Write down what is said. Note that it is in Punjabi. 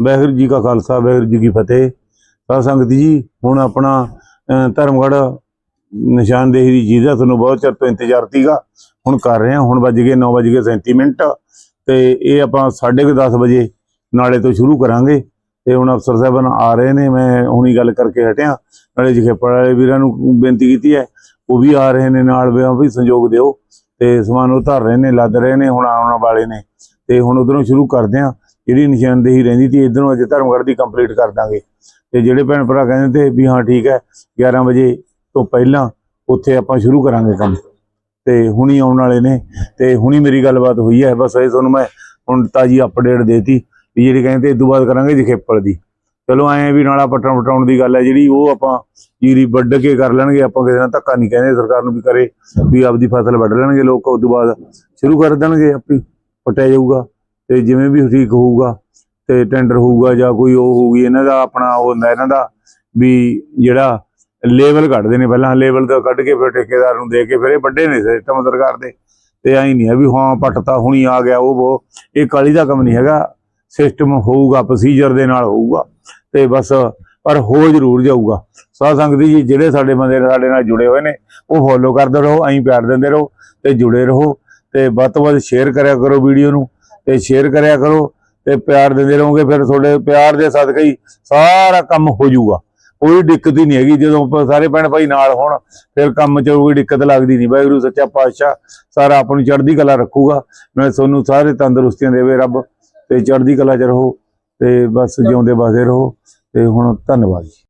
ਵਾਹਿਗੁਰੂ ਜੀ ਕਾ ਖਾਲਸਾ ਵਾਹਿਗੁਰੂ ਜੀ ਕੀ ਫਤਿਹ। ਸਾਧ ਸੰਗਤ ਜੀ ਹੁਣ ਆਪਣਾ ਅਹ, ਧਰਮਗੜ੍ਹ ਨਿਸ਼ਾਨਦੇਹੀ ਦੀ ਜਿਹਦਾ ਤੁਹਾਨੂੰ ਬਹੁਤ ਚਿਰ ਤੋਂ ਇੰਤਜ਼ਾਰ ਸੀਗਾ। ਹੁਣ ਕਰ ਰਹੇ ਹਾਂ ਹੁਣ ਵੱਜ ਗਏ 9 ਵੱਜ ਗਏ 37 ਮਿੰਟ। ਤੇ ਇਹ ਆਪਾਂ 10:30 ਵਜੇ ਨਾਲੇ ਤੋਂ ਸ਼ੁਰੂ ਕਰਾਂਗੇ। ਤੇ ਹੁਣ ਅਫਸਰ ਸਾਹਿਬਾਨ ਆ ਰਹੇ ਨੇ ਮੈਂ ਹੁਣੀ ਗੱਲ ਕਰਕੇ ਹਟਿਆ। ਨਾਲੇ ਜਖੇਪੜ ਵਾਲੇ ਵੀਰਾਂ ਨੂੰ ਬੇਨਤੀ ਕੀਤੀ ਹੈ ਉਹ ਵੀ ਆ ਰਹੇ ਨੇ ਨਾਲ ਵੀ ਸੰਯੋਗ ਦਿਓ। ਤੇ ਸਮਾਨ ਉਹ ਧਰ ਰਹੇ ਨੇ ਲੱਦ ਰਹੇ ਨੇ ਹੁਣ ਆਉਣ ਵਾਲੇ ਨੇ। ਤੇ ਹੁਣ ਉਧਰੋਂ ਸ਼ੁਰੂ ਕਰਦੇ ਆ ਜਿਹੜੀ ਨਿਸ਼ਾਨਦੇਹੀ ਰਹਿੰਦੀ ਸੀ ਇਧਰੋਂ ਅੱਜ ਧਰਮਗੜ੍ਹ ਦੀ ਕੰਪਲੀਟ ਕਰ ਦਾਂਗੇ। ਤੇ ਜਿਹੜੇ ਭੈਣ ਭਰਾ ਕਹਿੰਦੇ ਤੇ ਵੀ ਹਾਂ, ਠੀਕ ਹੈ 11 ਵਜੇ ਤੋਂ ਪਹਿਲਾਂ ਉੱਥੇ ਆਪਾਂ ਸ਼ੁਰੂ ਕਰਾਂਗੇ ਕੰਮ। ਤੇ ਹੁਣੀ ਆਉਣ ਵਾਲੇ ਨੇ, ਤੇ ਹੁਣੀ ਮੇਰੀ ਗੱਲਬਾਤ ਹੋਈ ਹੈ, ਬਸ ਇਹ ਤੁਹਾਨੂੰ ਮੈਂ ਹੁਣ ਤਾਜੀ ਅਪਡੇਟ ਦੇਤੀ ਵੀ ਜਿਹੜੀ ਕਹਿੰਦੇ ਇਸ ਤੋਂ ਬਾਅਦ ਕਰਾਂਗੇ ਜਖੇਪਲ ਦੀ। ਚਲੋ ਐਂ ਵੀ ਨਾਲਾ ਪਟਣ ਪਟਾਉਣ ਦੀ ਗੱਲ ਹੈ ਜਿਹੜੀ, ਉਹ ਆਪਾਂ ਜੀਰੀ ਵੱਢ ਕੇ ਕਰ ਲੈਣਗੇ, ਆਪਾਂ ਕਿਸੇ ਨਾਲ ਧੱਕਾ ਨਹੀਂ ਕਹਿੰਦੇ, ਸਰਕਾਰ ਨੂੰ ਵੀ ਕਰੇ ਵੀ ਆਪਦੀ ਫਸਲ ਵੱਢ ਲੈਣਗੇ ਲੋਕ ਉਸ ਤੋਂ ਬਾਅਦ ਸ਼ੁਰੂ ਕਰ ਦੇਣਗੇ, ਆਪੀ ਪਟਿਆ ਜਾਊਗਾ। ਤੇ ਜਿਵੇਂ ਵੀ ਠੀਕ ਹੋਊਗਾ ਤੇ ਟੈਂਡਰ ਹੋਊਗਾ ਜਾਂ ਕੋਈ ਉਹ ਹੋਊਗੀ, ਇਹਨਾਂ ਦਾ ਆਪਣਾ ਉਹ ਹੁੰਦਾ, ਇਹਨਾਂ ਦਾ ਵੀ ਜਿਹੜਾ ਲੈਵਲ ਕੱਢਦੇ ਨੇ ਪਹਿਲਾਂ ਲੈਵਲ ਤੋਂ ਕੱਢ ਕੇ ਫਿਰ ਠੇਕੇਦਾਰ ਨੂੰ ਦੇ ਕੇ ਫਿਰ ਇਹ ਵੱਡੇ ਨੇ ਸਿਸਟਮ ਸਰਕਾਰ ਦੇ। ਤੇ ਐਂ ਨਹੀਂ ਹੈ ਵੀ ਹਾਂ ਪੱਟਤਾ ਹੁਣੀ ਆ ਗਿਆ, ਉਹ ਉਹ ਇਹ ਕਾਲੀ ਦਾ ਕੰਮ ਨਹੀਂ ਹੈਗਾ। ਸਿਸਟਮ ਹੋਊਗਾ ਪ੍ਰੋਸੀਜਰ ਦੇ ਨਾਲ ਹੋਊਗਾ, ਤੇ ਬਸ ਪਰ ਹੋ ਜ਼ਰੂਰ ਜਾਊਗਾ। ਸਾਧ ਸੰਗਤ ਜੀ, ਜਿਹੜੇ ਸਾਡੇ ਬੰਦੇ ਸਾਡੇ ਨਾਲ ਜੁੜੇ ਹੋਏ ਨੇ, ਉਹ ਫੋਲੋ ਕਰਦੇ ਰਹੋ, ਐਂ ਪਿਆਰ ਦਿੰਦੇ ਰਹੋ ਤੇ ਜੁੜੇ ਰਹੋ ਤੇ ਵੱਧ ਤੋਂ ਵੱਧ ਸ਼ੇਅਰ ਕਰਿਆ ਕਰੋ ਵੀਡੀਓ ਨੂੰ। ਤੇ ਸ਼ੇਅਰ ਕਰਿਆ ਕਰੋ ਤੇ ਪਿਆਰ ਦਿੰਦੇ ਰਹੋਗੇ, ਫਿਰ ਤੁਹਾਡੇ ਪਿਆਰ ਦੇ ਸਦਕਾ ਹੀ ਸਾਰਾ ਕੰਮ ਹੋ ਜਾਊਗਾ। ਕੋਈ ਦਿੱਕਤ ਹੀ ਨਹੀਂ ਹੈਗੀ, ਜਦੋਂ ਆਪਾਂ ਸਾਰੇ ਭੈਣ ਭਾਈ ਨਾਲ ਹੋਣ, ਫਿਰ ਕੰਮ 'ਚ ਕੋਈ ਦਿੱਕਤ ਲੱਗਦੀ ਨਹੀਂ। ਵਾਹਿਗੁਰੂ, ਸੱਚਾ ਪਾਤਸ਼ਾਹ ਸਾਰਾ ਆਪ ਨੂੰ ਚੜ੍ਹਦੀ ਕਲਾ ਰੱਖੂਗਾ। ਮੈਂ ਤੁਹਾਨੂੰ ਸਾਰੇ ਤੰਦਰੁਸਤੀਆਂ ਦੇਵੇ ਰੱਬ, ਤੇ ਚੜ੍ਹਦੀ ਕਲਾ 'ਚ ਰਹੋ, ਤੇ ਬਸ ਜਿਉਂਦੇ ਵਸਦੇ ਰਹੋ, ਤੇ ਹੁਣ ਧੰਨਵਾਦ ਜੀ।